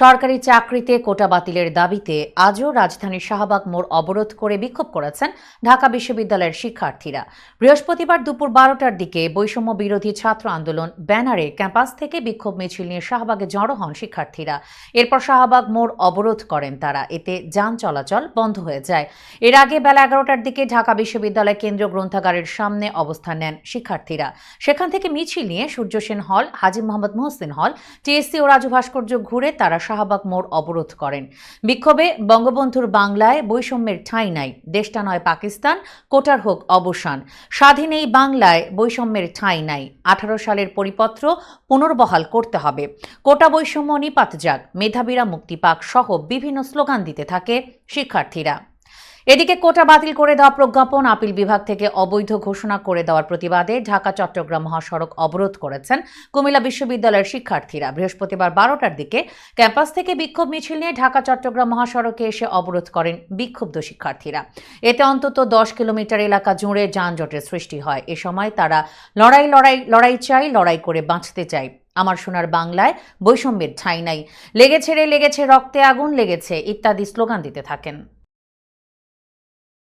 সরকারি চাকরিতে কোটা বাতিলের দাবিতে আজও রাজধানীর শাহবাগ মোড় অবরোধ করে বিক্ষোভ করেছেন ঢাকা বিশ্ববিদ্যালয়ের শিক্ষার্থীরা। বৃহস্পতিবার দুপুর বারোটার দিকে বৈষম্য বিরোধী ছাত্র আন্দোলন ব্যানারে ক্যাম্পাস থেকে বিক্ষোভ মিছিল নিয়ে শাহবাগে জড়ো হন শিক্ষার্থীরা। এরপর শাহবাগ মোড় অবরোধ করেন তারা। এতে যান চলাচল বন্ধ হয়ে যায়। এর আগে বেলা এগারোটার দিকে ঢাকা বিশ্ববিদ্যালয় কেন্দ্রীয় গ্রন্থাগারের সামনে অবস্থান নেন শিক্ষার্থীরা। সেখান থেকে মিছিল নিয়ে সূর্য সেন হল, হাজি মোহাম্মদ মোহসিন হল, টিএসসি ও রাজু ভাস্কর্য ঘুরে তারা শাহবাগ মোড় অবরোধ করেন। বিক্ষোভে বঙ্গবন্ধুর বাংলায় বৈষম্যের ঠাঁই নাই। দেশটা নয় পাকিস্তান, কোটার হোক অবসান। স্বাধীন এই বাংলায় বৈষম্যের ঠাঁই নাই। আঠারো সালের পরিপত্র পুনর্বহাল করতে হবে। কোটা বৈষম্য নিপাত যাক। মেধাবীরা মুক্তি পাক সহ বিভিন্ন স্লোগান দিতে থাকে শিক্ষার্থীরা। এদিকে কোটা বাতিল করে দেওয়া প্রজ্ঞাপন আপিল বিভাগ থেকে অবৈধ ঘোষণা করে দেওয়ার প্রতিবাদে ঢাকা, চট্টগ্রাম মহাসড়ক অবরোধ করেছেন কুমিল্লা বিশ্ববিদ্যালয়ের শিক্ষার্থীরা। বৃহস্পতিবার বারোটার দিকে ক্যাম্পাস থেকে বিক্ষোভ মিছিল নিয়ে ঢাকা, চট্টগ্রাম মহাসড়কে এসে অবরোধ করেন বিক্ষুব্ধ শিক্ষার্থীরা। এতে অন্তত দশ কিলোমিটার এলাকা জুড়ে যানজটের সৃষ্টি হয়। এ সময় তারা লড়াই লড়াই লড়াই চাই, লড়াই করে বাঁচতে চাই। আমার সোনার বাংলায় বৈষম্যের ঠাঁই নাই। লেগেছে রে, লেগেছে রক্তে আগুন, লেগেছে ইত্যাদি স্লোগান দিতে থাকেন।